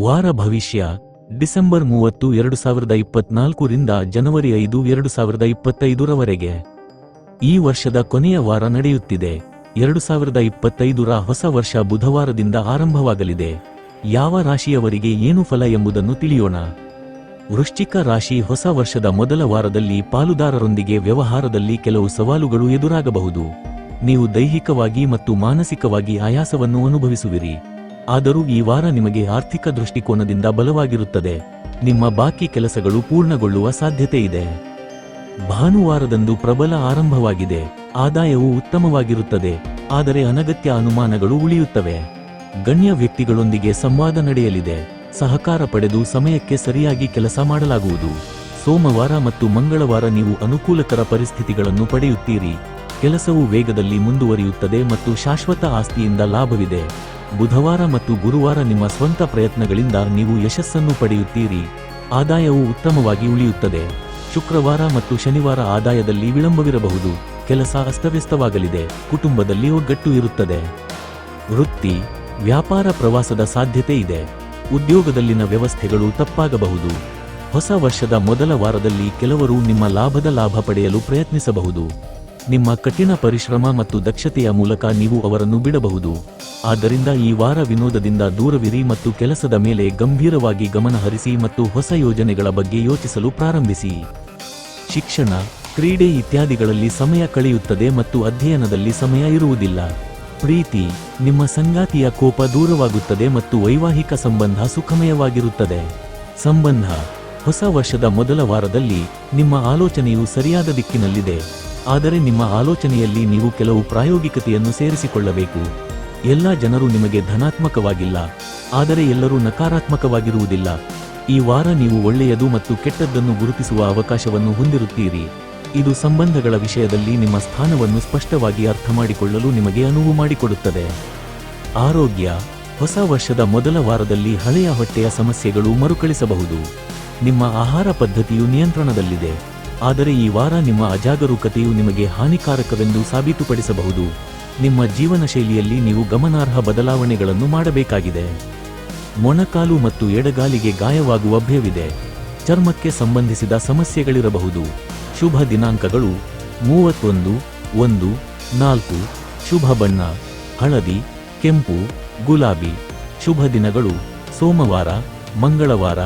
ವಾರ ಭವಿಷ್ಯ, ಡಿಸೆಂಬರ್ ಮೂವತ್ತು, ಎರಡು ಸಾವಿರದ ಇಪ್ಪತ್ನಾಲ್ಕರಿಂದ ಜನವರಿ ಐದು, ಎರಡು ಸಾವಿರದ ಇಪ್ಪತ್ತೈದರವರೆಗೆ. ಈ ವರ್ಷದ ಕೊನೆಯ ವಾರ ನಡೆಯುತ್ತಿದೆ. ಎರಡು ಸಾವಿರದ ಇಪ್ಪತ್ತೈದರ ಹೊಸ ವರ್ಷ ಬುಧವಾರದಿಂದ ಆರಂಭವಾಗಲಿದೆ. ಯಾವ ರಾಶಿಯವರಿಗೆ ಏನು ಫಲ ಎಂಬುದನ್ನು ತಿಳಿಯೋಣ. ವೃಶ್ಚಿಕ ರಾಶಿ ಹೊಸ ವರ್ಷದ ಮೊದಲ ವಾರದಲ್ಲಿ ಪಾಲುದಾರರೊಂದಿಗೆ ವ್ಯವಹಾರದಲ್ಲಿ ಕೆಲವು ಸವಾಲುಗಳು ಎದುರಾಗಬಹುದು. ನೀವು ದೈಹಿಕವಾಗಿ ಮತ್ತು ಮಾನಸಿಕವಾಗಿ ಆಯಾಸವನ್ನು ಅನುಭವಿಸುವಿರಿ. ಆದರೂ ಈ ವಾರ ನಿಮಗೆ ಆರ್ಥಿಕ ದೃಷ್ಟಿಕೋನದಿಂದ ಬಲವಾಗಿರುತ್ತದೆ. ನಿಮ್ಮ ಬಾಕಿ ಕೆಲಸಗಳು ಪೂರ್ಣಗೊಳ್ಳುವ ಸಾಧ್ಯತೆ ಇದೆ. ಭಾನುವಾರದಂದು ಪ್ರಬಲ ಆರಂಭವಾಗಿದೆ. ಆದಾಯವು ಉತ್ತಮವಾಗಿರುತ್ತದೆ. ಆದರೆ ಅನಗತ್ಯ ಅನುಮಾನಗಳು ಉಳಿಯುತ್ತವೆ. ಗಣ್ಯ ವ್ಯಕ್ತಿಗಳೊಂದಿಗೆ ಸಂವಾದ ನಡೆಯಲಿದೆ. ಸಹಕಾರ ಪಡೆದು ಸಮಯಕ್ಕೆ ಸರಿಯಾಗಿ ಕೆಲಸ ಮಾಡಲಾಗುವುದು. ಸೋಮವಾರ ಮತ್ತು ಮಂಗಳವಾರ ನೀವು ಅನುಕೂಲಕರ ಪರಿಸ್ಥಿತಿಗಳನ್ನು ಪಡೆಯುತ್ತೀರಿ. ಕೆಲಸವು ವೇಗದಲ್ಲಿ ಮುಂದುವರಿಯುತ್ತದೆ ಮತ್ತು ಶಾಶ್ವತ ಆಸ್ತಿಯಿಂದ ಲಾಭವಿದೆ. ಬುಧವಾರ ಮತ್ತು ಗುರುವಾರ ನಿಮ್ಮ ಸ್ವಂತ ಪ್ರಯತ್ನಗಳಿಂದ ನೀವು ಯಶಸ್ಸನ್ನು ಪಡೆಯುತ್ತೀರಿ. ಆದಾಯವು ಉತ್ತಮವಾಗಿ ಉಳಿಯುತ್ತದೆ. ಶುಕ್ರವಾರ ಮತ್ತು ಶನಿವಾರ ಆದಾಯದಲ್ಲಿ ವಿಳಂಬವಿರಬಹುದು. ಕೆಲಸ ಅಸ್ತವ್ಯಸ್ತವಾಗಲಿದೆ. ಕುಟುಂಬದಲ್ಲಿ ಒಗ್ಗಟ್ಟು ಇರುತ್ತದೆ. ವೃತ್ತಿ, ವ್ಯಾಪಾರ ಪ್ರವಾಸದ ಸಾಧ್ಯತೆ ಇದೆ. ಉದ್ಯೋಗದಲ್ಲಿನ ವ್ಯವಸ್ಥೆಗಳು ತಪ್ಪಾಗಬಹುದು. ಹೊಸ ವರ್ಷದ ಮೊದಲ ವಾರದಲ್ಲಿ ಕೆಲವರು ನಿಮ್ಮ ಲಾಭದ ಲಾಭ ಪಡೆಯಲು ಪ್ರಯತ್ನಿಸಬಹುದು. ನಿಮ್ಮ ಕಠಿಣ ಪರಿಶ್ರಮ ಮತ್ತು ದಕ್ಷತೆಯ ಮೂಲಕ ನೀವು ಅವರನ್ನು ಬಿಡಬಹುದು. ಆದ್ದರಿಂದ ಈ ವಾರ ವಿನೋದದಿಂದ ದೂರವಿರಿ ಮತ್ತು ಕೆಲಸದ ಮೇಲೆ ಗಂಭೀರವಾಗಿ ಗಮನಹರಿಸಿ ಮತ್ತು ಹೊಸ ಯೋಜನೆಗಳ ಬಗ್ಗೆ ಯೋಚಿಸಲು ಪ್ರಾರಂಭಿಸಿ. ಶಿಕ್ಷಣ, ಕ್ರೀಡೆ ಇತ್ಯಾದಿಗಳಲ್ಲಿ ಸಮಯ ಕಳೆಯುತ್ತದೆ ಮತ್ತು ಅಧ್ಯಯನದಲ್ಲಿ ಸಮಯ ಇರುವುದಿಲ್ಲ. ಪ್ರೀತಿ, ನಿಮ್ಮ ಸಂಗಾತಿಯ ಕೋಪ ದೂರವಾಗುತ್ತದೆ ಮತ್ತು ವೈವಾಹಿಕ ಸಂಬಂಧ ಸುಖಮಯವಾಗಿರುತ್ತದೆ. ಸಂಬಂಧ, ಹೊಸ ವರ್ಷದ ಮೊದಲ ವಾರದಲ್ಲಿ ನಿಮ್ಮ ಆಲೋಚನೆಯು ಸರಿಯಾದ ದಿಕ್ಕಿನಲ್ಲಿದೆ. ಆದರೆ ನಿಮ್ಮ ಆಲೋಚನೆಯಲ್ಲಿ ನೀವು ಕೆಲವು ಪ್ರಾಯೋಗಿಕತೆಯನ್ನು ಸೇರಿಸಿಕೊಳ್ಳಬೇಕು. ಎಲ್ಲ ಜನರು ನಿಮಗೆ ಧನಾತ್ಮಕವಾಗಿಲ್ಲ, ಆದರೆ ಎಲ್ಲರೂ ನಕಾರಾತ್ಮಕವಾಗಿರುವುದಿಲ್ಲ. ಈ ವಾರ ನೀವು ಒಳ್ಳೆಯದು ಮತ್ತು ಕೆಟ್ಟದ್ದನ್ನು ಗುರುತಿಸುವ ಅವಕಾಶವನ್ನು ಹೊಂದಿರುತ್ತೀರಿ. ಇದು ಸಂಬಂಧಗಳ ವಿಷಯದಲ್ಲಿ ನಿಮ್ಮ ಸ್ಥಾನವನ್ನು ಸ್ಪಷ್ಟವಾಗಿ ಅರ್ಥಮಾಡಿಕೊಳ್ಳಲು ನಿಮಗೆ ಅನುವು ಮಾಡಿಕೊಡುತ್ತದೆ. ಆರೋಗ್ಯ. ಹೊಸ ವರ್ಷದ ಮೊದಲ ವಾರದಲ್ಲಿ ಹಳೆಯ ಹೊಟ್ಟೆಯ ಸಮಸ್ಯೆಗಳು ಮರುಕಳಿಸಬಹುದು. ನಿಮ್ಮ ಆಹಾರ ಪದ್ಧತಿಯು ನಿಯಂತ್ರಣದಲ್ಲಿದೆ. ಆದರೆ ಈ ವಾರ ನಿಮ್ಮ ಅಜಾಗರೂಕತೆಯು ನಿಮಗೆ ಹಾನಿಕಾರಕವೆಂದು ಸಾಬೀತುಪಡಿಸಬಹುದು. ನಿಮ್ಮ ಜೀವನ ಶೈಲಿಯಲ್ಲಿ ನೀವು ಗಮನಾರ್ಹ ಬದಲಾವಣೆಗಳನ್ನು ಮಾಡಬೇಕಾಗಿದೆ. ಮೊಣಕಾಲು ಮತ್ತು ಎಡಗಾಲಿಗೆ ಗಾಯವಾಗುವ ಭಯವಿದೆ. ಚರ್ಮಕ್ಕೆ ಸಂಬಂಧಿಸಿದ ಸಮಸ್ಯೆಗಳಿರಬಹುದು. ಶುಭ ದಿನಾಂಕಗಳು ಮೂವತ್ತೊಂದು, ಒಂದು, ನಾಲ್ಕು, ಶುಭ ಬಣ್ಣ, ಹಳದಿ, ಕೆಂಪು, ಗುಲಾಬಿ. ಶುಭ ದಿನಗಳು ಸೋಮವಾರ, ಮಂಗಳವಾರ,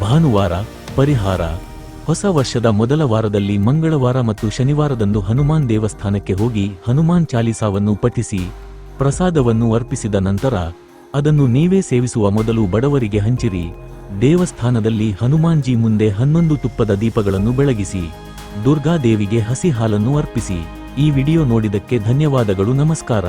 ಭಾನುವಾರ, ಪರಿಹಾರ. ಹೊಸ ವರ್ಷದ ಮೊದಲ ವಾರದಲ್ಲಿ ಮಂಗಳವಾರ ಮತ್ತು ಶನಿವಾರದಂದು ಹನುಮಾನ್ ದೇವಸ್ಥಾನಕ್ಕೆ ಹೋಗಿ ಹನುಮಾನ್ ಚಾಲಿಸಾವನ್ನು ಪಠಿಸಿ ಪ್ರಸಾದವನ್ನು ಅರ್ಪಿಸಿದ ನಂತರ ಅದನ್ನು ನೀವೇ ಸೇವಿಸುವ ಮೊದಲು ಬಡವರಿಗೆ ಹಂಚಿರಿ. ದೇವಸ್ಥಾನದಲ್ಲಿ ಹನುಮಾನ್ಜಿ ಮುಂದೆ ಹನ್ನೊಂದು ತುಪ್ಪದ ದೀಪಗಳನ್ನು ಬೆಳಗಿಸಿ, ದುರ್ಗಾದೇವಿಗೆ ಹಸಿ ಹಾಲನ್ನು ಅರ್ಪಿಸಿ. ಈ ವಿಡಿಯೋ ನೋಡಿದಕ್ಕೆ ಧನ್ಯವಾದಗಳು, ನಮಸ್ಕಾರ.